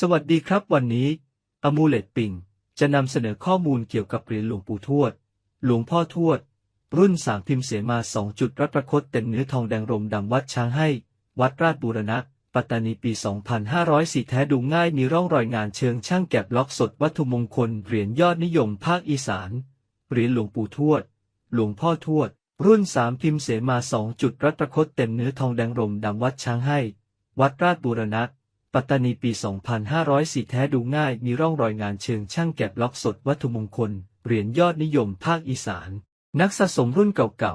สวัสดีครับวันนี้อมูเลตปิงจะนำเสนอข้อมูลเกี่ยวกับเหรียญหลวงปู่ทวด หลวงพ่อทวด รุ่นสามพิมพ์เสมาสองจุดรัตประคตเต็มเนื้อทองแดงรมดำวัดช้างให้ วัดราชบูรณะ ปัตตานีปี 2504 แท้ดูง่ายมีร่องรอยงานเชิงช่างแกะบล็อกสดวัตถุมงคลเหรียญยอดนิยมภาคอีสานเหรียญหลวงปู่ทวด หลวงพ่อทวด รุ่นสามพิมพ์เสมาสองจุดรัตประคตเต็มเนื้อทองแดงรมดำวัดช้างให้ วัดราชบูรณะ ปัตตานีปี 2504 แท้ดูง่าย มีร่องรอยงานเชิงช่างแกะล็อกสดวัตถุมงคล เหรียญยอดนิยมภาคอีสาน นักสะสมรุ่นเก่า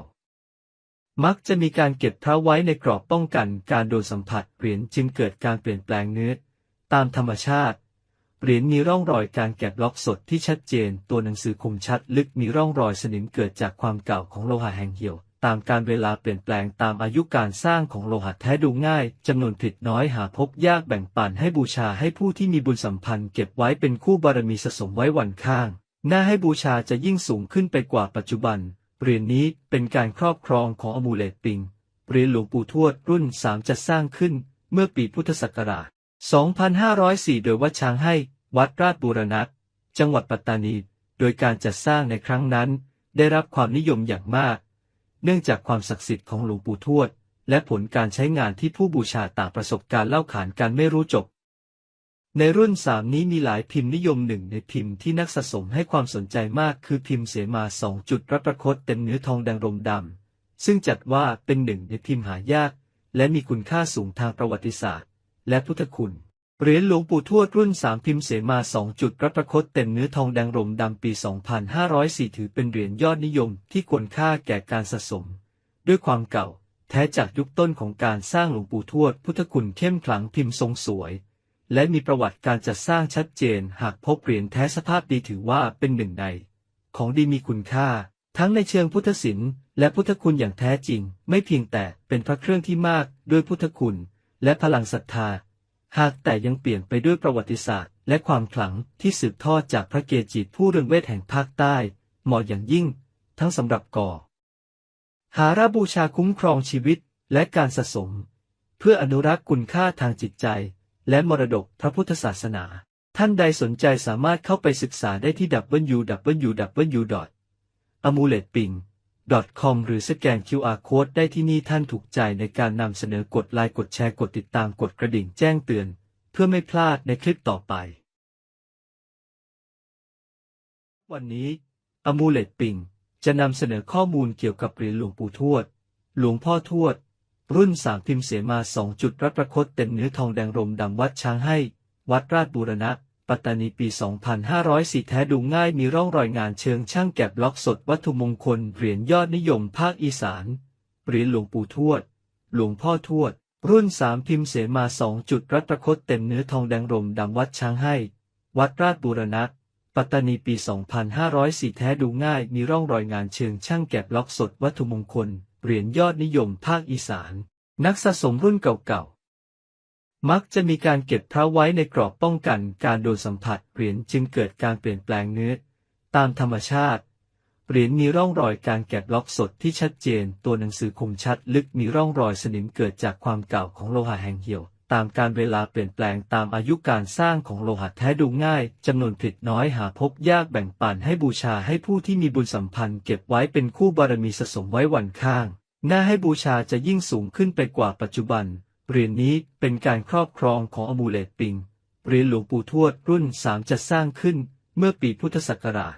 ๆ มักจะมีการเก็บพระไว้ในกรอบป้องกันการโดนสัมผัส เหรียญจึงเกิดการเปลี่ยนแปลงเนื้อ ตามธรรมชาติ เหรียญมีร่องรอยการแกะล็อกสดที่ชัดเจน ตัวหนังสือคมชัดลึกมีร่องรอยสนิมเกิดจากความเก่าของโลหะแห้งเหี่ยว ตามการเวลาเปลี่ยนแปลงตามอายุการสร้างของโลหะแท้ดูง่ายจำนวนผิดน้อยหาพบยากแบ่งปันให้บูชาให้ผู้ที่มีบุญสัมพันธ์เก็บไว้เป็นคู่บารมีสะสมไว้วันข้าง หน้าให้บูชาจะยิ่งสูงขึ้นไปกว่าปัจจุบันเหรียญนี้เป็นการครอบครองของอมูเลตปิงเหรียญหลวงปู่ทวดรุ่นสามจะสร้างขึ้นเมื่อปีพุทธศักราช 2504 โดยวัดช้างให้วัดราชบูรณะจังหวัดปัตตานี โดยการจัดสร้างในครั้งนั้น ได้รับความนิยมอย่างมาก เนื่องจากความศักดิ์สิทธิ์ของหลวงปู่ทวด และผลการใช้งานที่ผู้บูชาต่างประสบการเล่าขานกันไม่รู้จบ ในรุ่นสามนี้มีหลายพิมพ์นิยมหนึ่งในพิมพ์ที่นักสะสมให้ความสนใจมากคือพิมพ์เสมาสองจุดรัตประคตเต็มเนื้อทองแดงรมดำซึ่งจัดว่าเป็นหนึ่งในพิมพ์หายาก และมีคุณค่าสูงทางประวัติศาสตร์ และพุทธคุณ เหรียญหลวงปู่ทวดรุ่นสามพิมพ์เสมาสองจุดรัตคตเต็มเนื้อทองแดงรมดำปี 2504 ถือเป็นเหรียญยอดนิยมที่ควรค่าแก่การสะสม ด้วยความเก่า แท้จากยุคต้นของการสร้างหลวงปู่ทวดพุทธคุณเข้มขลังพิมพ์ทรงสวย และมีประวัติการจัดสร้างชัดเจน หากพบเหรียญแท้สภาพดีถือว่าเป็นหนึ่งใน ของดีมีคุณค่า ทั้งในเชิงพุทธศิลป์และพุทธคุณอย่างแท้จริง ไม่เพียงแต่เป็นพระเครื่องที่มากด้วยพุทธคุณ และพลังศรัทธา หากแต่ยังเปลี่ยนไปด้วยประวัติศาสตร์ และความขลังที่สืบทอดจากพระเกจิผู้เรืองเวทแห่งภาคใต้ เหมาะอย่างยิ่ง ทั้งสำหรับก่อ หาราบูชาคุ้มครองชีวิตและการสะสม เพื่ออนุรักษ์คุณค่าทางจิตใจ และมรดกพระพุทธศาสนา ท่านใดสนใจสามารถเข้าไปศึกษาได้ที่ www.amuletping com หรือสแกน QR Code ได้ที่นี่ท่านถูกใจในการนำเสนอกดไลค์กดแชร์กดติดตามกดกระดิ่งแจ้งเตือน เพื่อไม่พลาดในคลิปต่อไป วันนี้อมูเลตปิงจะนำเสนอข้อมูลเกี่ยวกับเหรียญหลวงปู่ทวด หลวงพ่อทวด รุ่นสามพิมพ์เสมาสองจุดรัตประคตเต็มเนื้อทองแดงรมดำวัดช้างให้ วัดราชบูรณะ ปัตตานีปี 2504 แท้ดูง่ายมีร่องรอยงานเชิงช่างแกะบล็อกสดวัตถุมงคลเหรียญยอดนิยมภาคอีสาน เหรียญหลวงปู่ทวด หลวงพ่อทวด รุ่นสามพิมพ์เสมาสองจุดรัตรคตเต็มเนื้อทองแดงรมดำวัดช้างให้ วัดราชบูรณะปัตตานีปี 2504 แท้ดูง่ายมีร่องรอยงานเชิงช่างแกะบล็อกสดวัตถุมงคลเหรียญยอดนิยมภาคอีสาน นักสะสมรุ่นเก่าๆ มักจะมีการเก็บพระไว้ในกรอบป้องกันการโดนสัมผัสเหรียญจึงเกิดการเปลี่ยนแปลงเนื้อ ตามธรรมชาติเหรียญมีร่องรอยการแกะล็อกสดที่ชัดเจน ตัวหนังสือคมชัดลึกมีร่องรอยสนิมเกิดจากความเก่าของโลหะแห้งเหี่ยว ตามการเวลาเปลี่ยนแปลงตามอายุการสร้างของโลหะแท้ดูง่ายจำนวนผิดน้อยหาพบยากแบ่งปันให้บูชาให้ผู้ที่มีบุญสัมพันธ์ เก็บไว้เป็นคู่บารมีสะสมไว้วันข้าง หน้าให้บูชาจะยิ่งสูงขึ้นไปกว่าปัจจุบัน เหรียญนี้เป็นการครอบครองของอมูเลตปิง เหรียญหลวงปู่ทวดรุ่นสามจะสร้างขึ้นเมื่อปีพุทธศักราช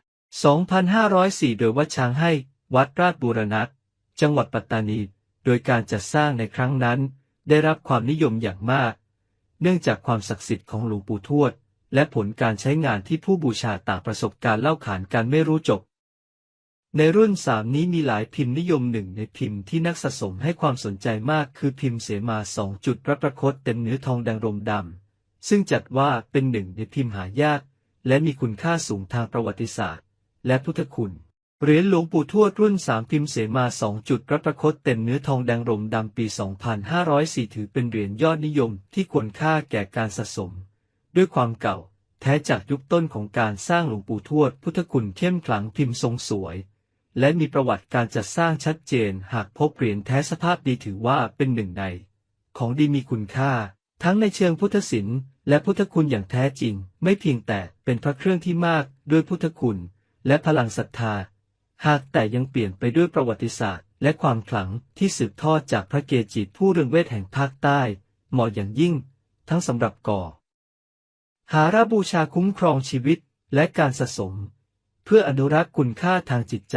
2504 โดยวัดช้างให้ วัดราชบูรณะจังหวัดปัตตานี โดยการจัดสร้างในครั้งนั้น ได้รับความนิยมอย่างมาก เนื่องจากความศักดิ์สิทธิ์ของหลวงปู่ทวด และผลการใช้งานที่ผู้บูชาต่างประสบการณ์เล่าขานกันไม่รู้จบ ในรุ่นสามนี้มีหลายพิมพ์นิยมหนึ่งในพิมพ์ที่นักสะสมให้ความสนใจมากคือพิมพ์เสมาสองจุดรัตประคตเต็มเนื้อทองแดงรมดำ ซึ่งจัดว่าเป็นหนึ่งในพิมพ์หายาก และมีคุณค่าสูงทางประวัติศาสตร์ และพุทธคุณเหรียญหลวงปู่ทวดรุ่นสามพิมพ์เสมาสองจุดรัตประคตเต็มเนื้อทองแดงรมดำปี 2504 ถือเป็นเหรียญยอดนิยมที่ควรค่าแก่การสะสม ด้วยความเก่า แท้จากยุคต้นของการสร้างหลวงปู่ทวดพุทธคุณเข้มขลังพิมพ์ทรงสวย และมีประวัติการจัดสร้างชัดเจนหากพบเหรียญแท้สภาพดีถือว่าเป็นหนึ่งใน ของดีมีคุณค่า ทั้งในเชิงพุทธศิลป์และพุทธคุณอย่างแท้จริง ไม่เพียงแต่เป็นพระเครื่องที่มากด้วยพุทธคุณและพลังศรัทธา หากแต่ยังเปลี่ยนไปด้วยประวัติศาสตร์ และความขลังที่สืบทอดจากพระเกจิผู้เรืองเวทแห่งภาคใต้เหมาะอย่างยิ่ง ทั้งสำหรับก่อ หาราบูชาคุ้มครองชีวิตและการสะสม เพื่ออนุรักษ์คุณค่าทางจิตใจ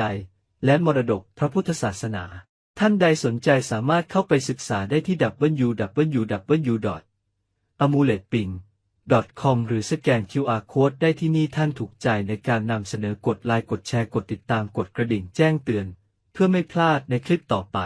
และมรดกพระพุทธศาสนา ท่านใดสนใจสามารถเข้าไปศึกษาได้ที่ www.amuletping com หรือสแกน QR Code ได้ที่นี่ท่านถูกใจในการนำเสนอกดไลค์กดแชร์กดติดตามกดกระดิ่งแจ้งเตือน เพื่อไม่พลาดในคลิปต่อไป